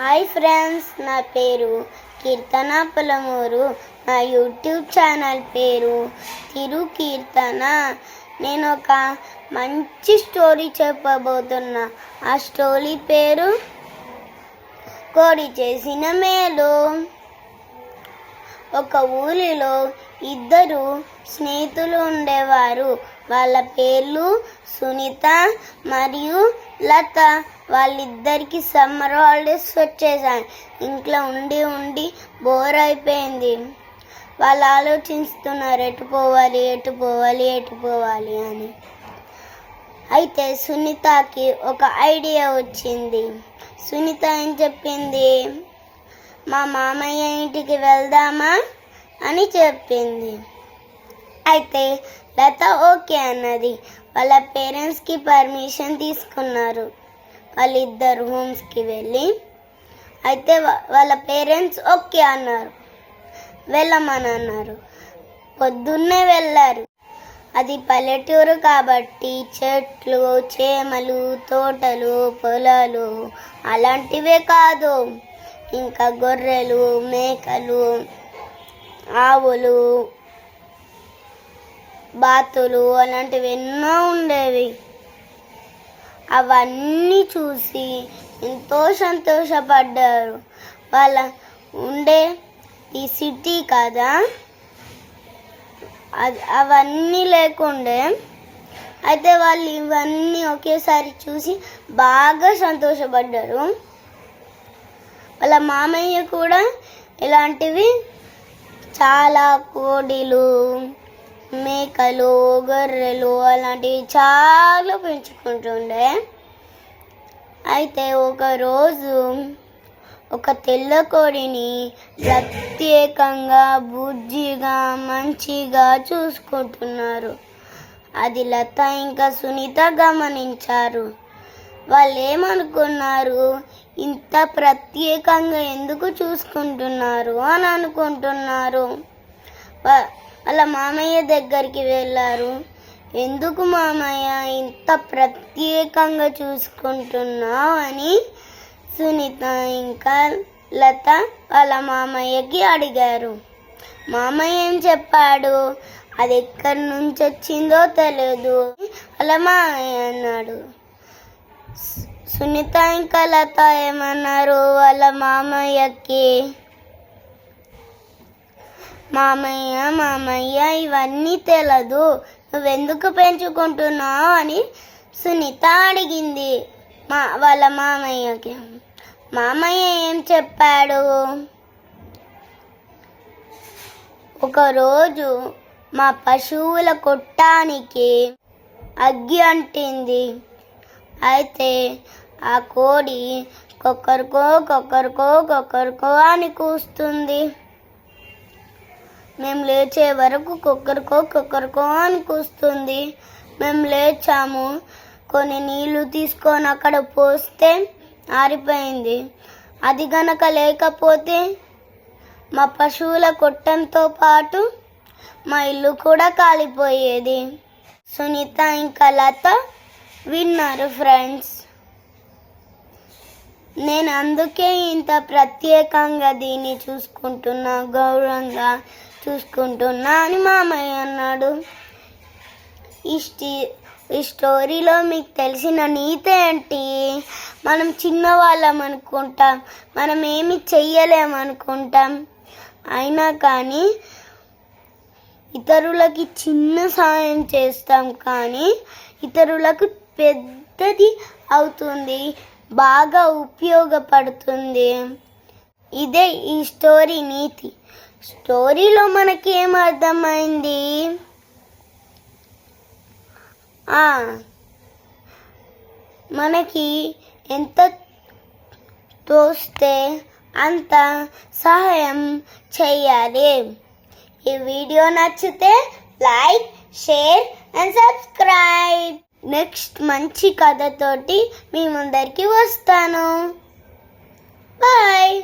Hi friends నా పేరు కీర్తన పొలమూరు. నా యూట్యూబ్ ఛానల్ పేరు తిరు కీర్తన నేను ఒక మంచి స్టోరీ చెప్పబోతున్నా. ఆ స్టోరీ పేరు కోడి చేసిన మేలు. ఒక ఊరిలో ఇద్దరు స్నేహితులు ఉండేవారు. వాళ్ళ పేర్లు సునీత మరియు లత. వాళ్ళిద్దరికి సమ్మర్ హాలిడేస్ వచ్చేసాయి. ఇంట్లో ఉండి ఉండి బోర్ అయిపోయింది. వాళ్ళు ఆలోచిస్తున్నారు ఎటు పోవాలి ఎటు పోవాలి ఎటు పోవాలి అని. అయితే సునీతకి ఒక ఐడియా వచ్చింది. సునీత ఏం చెప్పింది? మా మామయ్య ఇంటికి వెళ్దామా? అని చెప్పింది. అయితే లత ఓకే అన్నది. వాళ్ళ పేరెంట్స్కి పర్మిషన్ తీసుకున్నారు. వాళ్ళిద్దరు హోమ్స్కి వెళ్ళి అయితే వాళ్ళ పేరెంట్స్ ఓకే అన్నారు. వెళ్ళమని అన్నారు. పొద్దున్నే వెళ్ళారు. అది పల్లెటూరు కాబట్టి చెట్లు చేమలు తోటలు పొలాలు అలాంటివే కాదు. ఇంకా గొర్రెలు మేకలు ఆవులు బాతులు అలాంటివి ఎన్నో ఉండేవి. అవన్నీ చూసి ఎంతో సంతోషపడ్డారు. వాళ్ళ ఉండే ఈ సిటీ కదా అది అవన్నీ లేకుండే అయితే వాళ్ళు ఇవన్నీ ఒకేసారి చూసి బాగా సంతోషపడ్డారు. వాళ్ళ మామయ్య కూడా ఇలాంటివి చాలా కోడిలు మేకలు గొర్రెలు అలాంటివి చాలా పెంచుకుంటుండే. అయితే ఒకరోజు ఒక తెల్ల కోడిని ప్రత్యేకంగా బుజ్జిగా మంచిగా చూసుకుంటున్నారు. అది లత ఇంకా సునీత గమనించారు. వాళ్ళు ఏమనుకున్నారు ఇంత ప్రత్యేకంగా ఎందుకు చూసుకుంటున్నారు అని అనుకుంటున్నారు. వాళ్ళ మామయ్య దగ్గరికి వెళ్ళారు. ఎందుకు మామయ్య? ఇంత ప్రత్యేకంగా చూసుకుంటున్నావు? అని సునీత ఇంకా లత వాళ్ళ మామయ్యకి అడిగారు. మామయ్య ఏం చెప్పాడు? అది ఎక్కడి నుంచి వచ్చిందో తెలియదు వాళ్ళ మామయ్య అన్నాడు. సునీత ఇంకా లత ఏమన్నారు? వాళ్ళ మామయ్యకి మామయ్య మామయ్య ఇవన్నీ తెలదు. నువ్వెందుకు పెంచుకుంటున్నావు అని సునీత అడిగింది. మా వాళ్ళ మామయ్యకి. మామయ్య ఏం చెప్పాడు? ఒకరోజు మా పశువుల కొట్టానికి అగ్గి అంటింది. అయితే ఆ కోడి కొక్కరికో కొక్కరికో కొక్కరికో అని కూస్తుంది. మేము లేచే వరకు కుక్కరికో కుక్కరికో అని కూస్తుంది. మేము లేచాము. కొన్ని నీళ్ళు తీసుకొని అక్కడ పోస్తే ఆరిపోయింది. అది గనక లేకపోతే మా పశువుల కొట్టంతో పాటు మా ఇల్లు కూడా కాలిపోయేది. సునీత ఇంకా లత విన్నారు ఫ్రెండ్స్. నేను అందుకే ఇంత ప్రత్యేకంగా దీన్ని చూసుకుంటున్నా గౌరవంగా. చూసుకుంటున్నా అని మామయ్య అన్నాడు. ఈ స్టీ ఈ స్టోరీలో మీకు తెలిసిన నీతి ఏంటి? మనం చిన్నవాళ్ళం అనుకుంటాం. మనం ఏమి చెయ్యలేం అనుకుంటాం. అయినా కానీ ఇతరులకి చిన్న సాయం చేస్తాం కానీ ఇతరులకు పెద్దది అవుతుంది బాగా ఉపయోగపడుతుంది. ఇదే ఈ స్టోరీ నీతి. స్టోరీలో మనకి ఏం అర్థమైంది మనకి ఎంత తోస్తే అంత సహాయం చేయాలి. ఈ వీడియో నచ్చితే like share and subscribe. Next మంచి కథతోటి మీ ముందరికి వస్తాను. బాయ్.